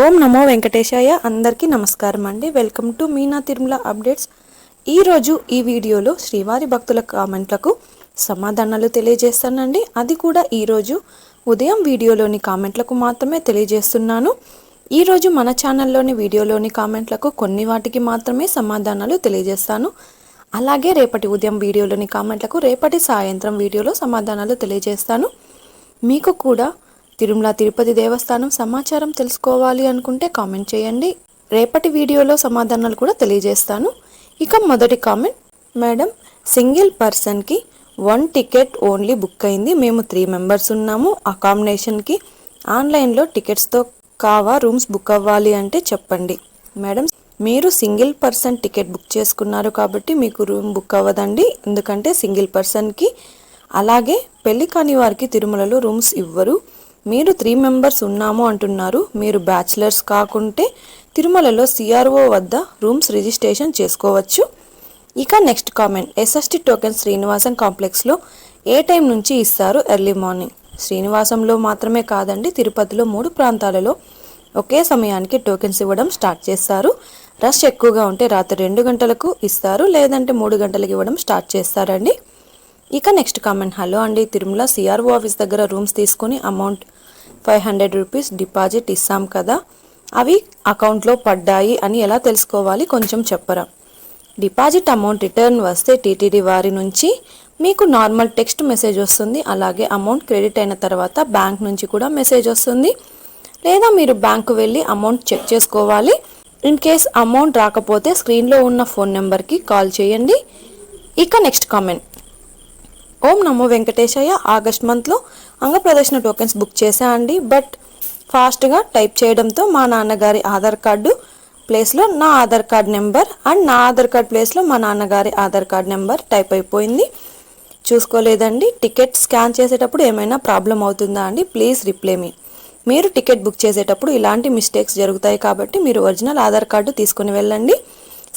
ఓం నమో వెంకటేశాయ అందరికీ నమస్కారం అండి. Welcome to Meena Tirumala updates. ఈరోజు ఈ వీడియోలో శ్రీవారి భక్తుల కామెంట్లకు సమాధానాలు తెలియజేస్తానండి. అది కూడా ఈరోజు ఉదయం వీడియోలోని కామెంట్లకు మాత్రమే తెలియజేస్తున్నాను. ఈరోజు మన ఛానల్లోని వీడియోలోని కామెంట్లకు కొన్ని వాటికి మాత్రమే సమాధానాలు తెలియజేస్తాను. అలాగే రేపటి ఉదయం వీడియోలోని కామెంట్లకు రేపటి సాయంత్రం వీడియోలో సమాధానాలు తెలియజేస్తాను. మీకు కూడా తిరుమల తిరుపతి దేవస్థానం సమాచారం తెలుసుకోవాలి అనుకుంటే కామెంట్ చేయండి. రేపటి వీడియోలో సమాధానాలు కూడా తెలియజేస్తాను. ఇక మొదటి కామెంట్. మేడం సింగిల్ పర్సన్కి వన్ టికెట్ ఓన్లీ బుక్ అయింది. మేము త్రీ మెంబర్స్ ఉన్నాము. అకామిడేషన్కి ఆన్లైన్లో టికెట్స్తో కావా రూమ్స్ బుక్ అవ్వాలి అంటే చెప్పండి. మేడం మీరు సింగిల్ పర్సన్ టికెట్ బుక్ చేసుకున్నారు కాబట్టి మీకు రూమ్ బుక్ అవ్వదండి. ఎందుకంటే సింగిల్ పర్సన్కి అలాగే పెళ్ళి కాని వారికి తిరుమలలో రూమ్స్ ఇవ్వరు. మీరు త్రీ మెంబర్స్ ఉన్నాము అంటున్నారు. మీరు బ్యాచిలర్స్ కాకుంటే తిరుమలలో సిఆర్ఓ వద్ద రూమ్స్ రిజిస్ట్రేషన్ చేసుకోవచ్చు. ఇక next comment SST token Srinivasam కాంప్లెక్స్లో ఏ టైం నుంచి ఇస్తారు? ఎర్లీ మార్నింగ్ శ్రీనివాసంలో మాత్రమే కాదండి తిరుపతిలో మూడు ప్రాంతాలలో ఒకే సమయానికి టోకెన్స్ ఇవ్వడం స్టార్ట్ చేస్తారు. రష్ ఎక్కువగా ఉంటే రాత్రి రెండు గంటలకు ఇస్తారు లేదంటే మూడు గంటలకు ఇవ్వడం స్టార్ట్ చేస్తారండి. ఇక నెక్స్ట్ కామెంట్ హలో అండి తిరుమల సిఆర్ఓ ఆఫీస్ దగ్గర రూమ్స్ తీసుకొని amount five hundred rupees deposit ఇస్తాం కదా. అవి అకౌంట్లో పడ్డాయి అని ఎలా తెలుసుకోవాలి కొంచెం చెప్పరా? డిపాజిట్ అమౌంట్ రిటర్న్ వస్తే టీటీడీ వారి నుంచి మీకు నార్మల్ టెక్స్ట్ మెసేజ్ వస్తుంది. అలాగే అమౌంట్ క్రెడిట్ అయిన తర్వాత బ్యాంక్ నుంచి కూడా మెసేజ్ వస్తుంది. లేదా మీరు బ్యాంకు వెళ్ళి అమౌంట్ చెక్ చేసుకోవాలి. ఇన్ కేస్ అమౌంట్ రాకపోతే స్క్రీన్లో ఉన్న ఫోన్ నెంబర్కి కాల్ చేయండి. ఇక నెక్స్ట్ కామెంట్. ఓం నమో వెంకటేశయ్య. ఆగస్ట్ మంత్లో అంగప్రదర్శన టోకెన్స్ బుక్ చేశా అండి. బట్ ఫాస్ట్గా టైప్ చేయడంతో మా నాన్నగారి ఆధార్ కార్డు ప్లేస్లో నా ఆధార్ కార్డ్ నెంబర్ అండ్ నా ఆధార్ కార్డ్ ప్లేస్లో మా నాన్నగారి ఆధార్ కార్డ్ నెంబర్ టైప్ అయిపోయింది. చూసుకోలేదండి. టికెట్ స్కాన్ చేసేటప్పుడు ఏమైనా ప్రాబ్లం అవుతుందా అండి? Please reply me. మీరు టికెట్ బుక్ చేసేటప్పుడు ఇలాంటి మిస్టేక్స్ జరుగుతాయి కాబట్టి మీరు ఒరిజినల్ ఆధార్ కార్డు తీసుకుని వెళ్ళండి.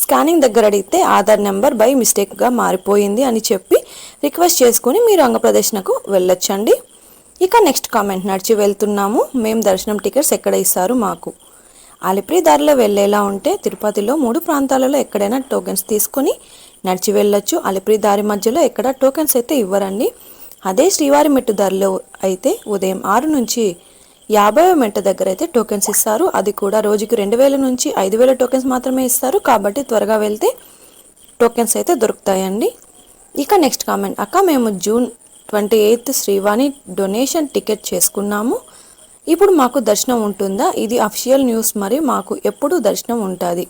స్కానింగ్ దగ్గర అడిగితే ఆధార్ నెంబర్ బై మిస్టేక్గా మారిపోయింది అని చెప్పి రిక్వెస్ట్ చేసుకుని మీరు అంగప్రదర్శనకు వెళ్ళొచ్చండి. ఇక నెక్స్ట్ కామెంట్ నడిచి వెళ్తున్నాము. మేము దర్శనం టికెట్స్ ఎక్కడ ఇస్తారు మాకు? అలిపిరి దారిలో వెళ్ళేలా ఉంటే తిరుపతిలో మూడు ప్రాంతాలలో ఎక్కడైనా టోకెన్స్ తీసుకొని నడిచి వెళ్ళొచ్చు. అలిపిరి దారి మధ్యలో ఎక్కడ టోకెన్స్ అయితే ఇవ్వరండి. అదే శ్రీవారి మెట్టు దారిలో అయితే ఉదయం ఆరు నుంచి యాభై మెట్ట దగ్గర అయితే టోకెన్స్ ఇస్తారు. అది కూడా రోజుకి రెండు వేల నుంచి ఐదు వేల టోకెన్స్ మాత్రమే ఇస్తారు. కాబట్టి త్వరగా వెళ్తే టోకెన్స్ అయితే దొరుకుతాయండి. ఇక నెక్స్ట్ కామెంట్. అక్క మేము June twenty eighth Srivani donation ticket చేసుకున్నాము. ఇప్పుడు మాకు దర్శనం ఉంటుందా? ఇది అఫిషియల్ న్యూస్ మరి మాకు ఎప్పుడు దర్శనం ఉంటుంది?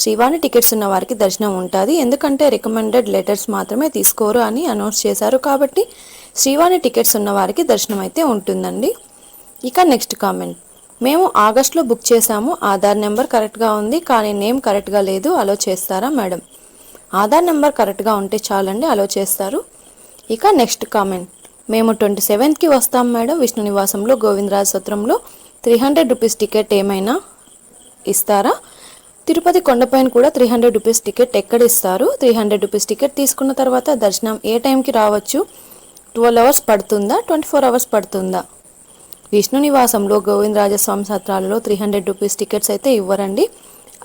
శ్రీవాణి టికెట్స్ ఉన్న వారికి దర్శనం ఉంటుంది. ఎందుకంటే రికమెండెడ్ లెటర్స్ మాత్రమే తీసుకోరు అని అనౌన్స్ చేశారు కాబట్టి శ్రీవాణి టికెట్స్ ఉన్న వారికి దర్శనం అయితే ఉంటుందండి. ఇక నెక్స్ట్ కామెంట్. మేము ఆగస్ట్లో బుక్ చేశాము. ఆధార్ నెంబర్ కరెక్ట్గా ఉంది కానీ నేమ్ కరెక్ట్గా లేదు. అలో చేస్తారా మేడం? ఆధార్ నెంబర్ కరెక్ట్గా ఉంటే చాలండి అలో చేస్తారు. ఇక నెక్స్ట్ కామెంట్. మేము ట్వంటీ సెవెంత్కి వస్తాం మేడం. విష్ణు నివాసంలో గోవిందరాజ సత్రంలో త్రీ హండ్రెడ్ రూపీస్ టికెట్ ఏమైనా ఇస్తారా? తిరుపతి కొండపైన కూడా త్రీ హండ్రెడ్ రూపీస్ టికెట్ ఎక్కడ ఇస్తారు? త్రీ హండ్రెడ్ రూపీస్ టికెట్ తీసుకున్న తర్వాత దర్శనం ఏ టైంకి రావచ్చు? ట్వెల్వ్ అవర్స్ పడుతుందా? ట్వంటీ ఫోర్ అవర్స్ పడుతుందా? విష్ణు నివాసంలో గోవిందరాజస్వామి సత్రాలలో త్రీ హండ్రెడ్ రూపీస్ టికెట్స్ అయితే ఇవ్వరండి.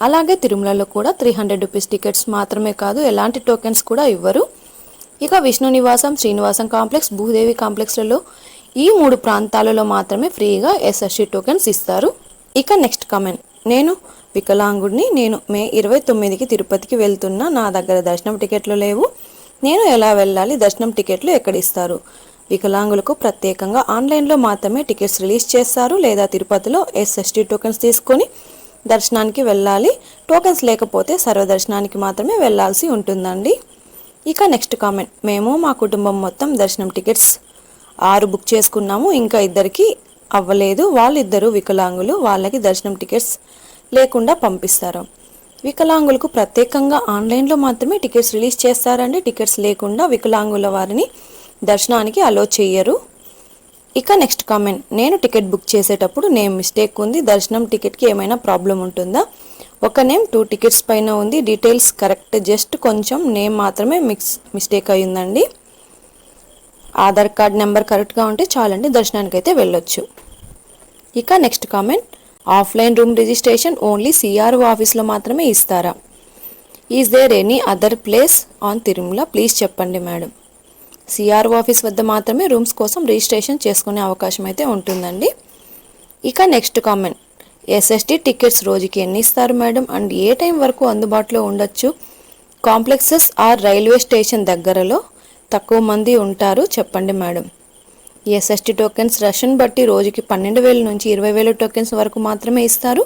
అలాగే తిరుమలలో కూడా త్రీ హండ్రెడ్ రూపీస్ టికెట్స్ మాత్రమే కాదు ఎలాంటి టోకెన్స్ కూడా ఇవ్వరు. ఇక విష్ణు నివాసం శ్రీనివాసం కాంప్లెక్స్ భూదేవి కాంప్లెక్స్లలో ఈ మూడు ప్రాంతాలలో మాత్రమే ఫ్రీగా ఎస్ఎస్సి టోకెన్స్ ఇస్తారు. ఇక నెక్స్ట్ కమెంట్. నేను వికలాంగుడిని నేను మే ఇరవై తొమ్మిదికి తిరుపతికి వెళ్తున్నా నా దగ్గర దర్శనం టికెట్లు లేవు. నేను ఎలా వెళ్ళాలి దర్శనం టికెట్లు ఎక్కడ ఇస్తారు? వికలాంగులకు ప్రత్యేకంగా ఆన్లైన్లో మాత్రమే టికెట్స్ రిలీజ్ చేస్తారు లేదా తిరుపతిలో ఎస్ఎస్టీ టోకెన్స్ తీసుకొని దర్శనానికి వెళ్ళాలి. టోకెన్స్ లేకపోతే సర్వదర్శనానికి మాత్రమే వెళ్ళాల్సి ఉంటుందండి. ఇక నెక్స్ట్ కామెంట్. మేము మా కుటుంబం మొత్తం దర్శనం టికెట్స్ ఆరు బుక్ చేసుకున్నాము. ఇంకా ఇద్దరికి అవ్వలేదు. వాళ్ళిద్దరూ వికలాంగులు. వాళ్ళకి దర్శనం టికెట్స్ లేకుండా పంపిస్తారు. వికలాంగులకు ప్రత్యేకంగా ఆన్లైన్లో మాత్రమే టికెట్స్ రిలీజ్ చేస్తారండి. టికెట్స్ లేకుండా వికలాంగుల వారిని దర్శనానికి అలో చేయరు ఇక నెక్స్ట్ కామెంట్ నేను టికెట్ బుక్ చేసేటప్పుడు నేమ్ మిస్టేక్ ఉంది. దర్శనం టికెట్కి ఏమైనా ప్రాబ్లం ఉంటుందా? ఒక నేమ్ టూ టికెట్స్ పైన ఉంది. డీటెయిల్స్ కరెక్ట్ జస్ట్ కొంచెం నేమ్ మాత్రమే మిక్స్ మిస్టేక్ అయ్యిందండి. ఆధార్ కార్డ్ నెంబర్ కరెక్ట్గా ఉంటే చాలండి దర్శనానికి అయితే వెళ్ళొచ్చు. ఇక next comment offline room registration only CRO ఆఫీస్లో మాత్రమే ఇస్తారా? Is there any other place on Tirumala please చెప్పండి మేడం సిఆర్ఓ ఆఫీస్ వద్ద మాత్రమే రూమ్స్ కోసం రిజిస్ట్రేషన్ చేసుకునే అవకాశం అయితే ఉంటుందండి. ఇక నెక్స్ట్ కామెంట్. ఎస్ఎస్టీ టికెట్స్ రోజుకి ఎన్ని ఇస్తారు మేడం? అండ్ ఏ టైం వరకు అందుబాటులో ఉండొచ్చు? కాంప్లెక్సెస్ ఆర్ రైల్వే స్టేషన్ దగ్గరలో తక్కువ మంది ఉంటారు చెప్పండి మేడం. ఎస్ఎస్టీ టోకెన్స్ రష్ని బట్టి రోజుకి పన్నెండు వేల నుంచి ఇరవై వేల టోకెన్స్ వరకు మాత్రమే ఇస్తారు.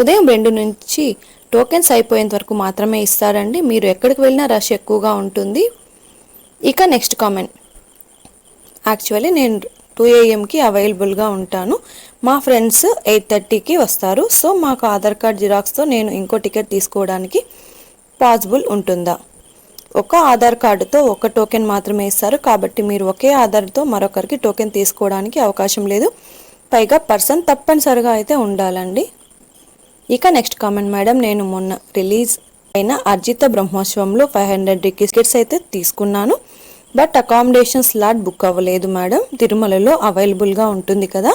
ఉదయం రెండు నుంచి టోకెన్స్ అయిపోయేంత వరకు మాత్రమే ఇస్తారండి. మీరు ఎక్కడికి వెళ్ళినా రష్ ఎక్కువగా ఉంటుంది. ఇక నెక్స్ట్ కామెంట్. యాక్చువల్లీ నేను టూ ఏఎంకి అవైలబుల్గా ఉంటాను. మా ఫ్రెండ్స్ ఎయిట్ థర్టీకి వస్తారు. సో మాకు ఆధార్ కార్డ్ జిరాక్స్తో నేను ఇంకో టికెట్ తీసుకోవడానికి పాసిబుల్ ఉంటుందా? ఒక ఆధార్ కార్డుతో ఒక టోకెన్ మాత్రమే ఇస్తారు. కాబట్టి మీరు ఒకే ఆధార్తో మరొకరికి టోకెన్ తీసుకోవడానికి అవకాశం లేదు. పైగా పర్సన్ తప్పనిసరిగా అయితే ఉండాలండి. ఇక నెక్స్ట్ కామెంట్ మేడం నేను మొన్న రిలీజ్ అయిన అర్జిత బ్రహ్మోత్సవంలో ఫైవ్ హండ్రెడ్ టికెట్స్ అయితే తీసుకున్నాను. బట్ అకామిడేషన్ స్లాట్ బుక్ అవ్వలేదు మేడం. తిరుమలలో అవైలబుల్గా ఉంటుంది కదా.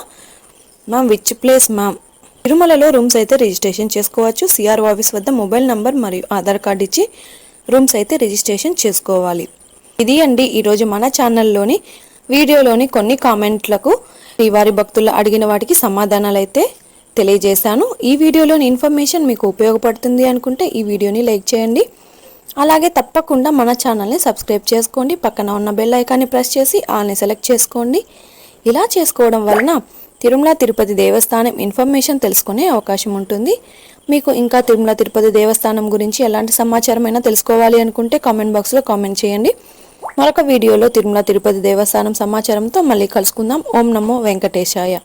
Ma'am which place ma'am? తిరుమలలో రూమ్స్ అయితే రిజిస్ట్రేషన్ చేసుకోవచ్చు. సిఆర్ ఆఫీస్ వద్ద మొబైల్ నంబర్ మరియు ఆధార్ కార్డ్ ఇచ్చి రూమ్స్ అయితే రిజిస్ట్రేషన్ చేసుకోవాలి. ఇది అండి ఈరోజు మన ఛానల్లోని వీడియోలోని కొన్ని కామెంట్లకు శ్రీవారి భక్తులు అడిగిన వాటికి సమాధానాలు అయితే తెలియజేశాను. ఈ వీడియోలోని ఇన్ఫర్మేషన్ మీకు ఉపయోగపడుతుంది అనుకుంటే ఈ వీడియోని లైక్ చేయండి. అలాగే తప్పకుండా మన ఛానల్ని సబ్స్క్రైబ్ చేసుకోండి. పక్కన ఉన్న బెల్ ఐకాన్ని ప్రెస్ చేసి ఆల్ని సెలెక్ట్ చేసుకోండి. ఇలా చేసుకోవడం వలన తిరుమల తిరుపతి దేవస్థానం ఇన్ఫర్మేషన్ తెలుసుకునే అవకాశం ఉంటుంది. మీకు ఇంకా తిరుమల తిరుపతి దేవస్థానం గురించి ఎలాంటి సమాచారమైనా తెలుసుకోవాలి అనుకుంటే కామెంట్ బాక్స్లో కామెంట్ చేయండి. మరొక వీడియోలో తిరుమల తిరుపతి దేవస్థానం సమాచారంతో మళ్ళీ కలుసుకుందాం. ఓం నమో వెంకటేశాయ.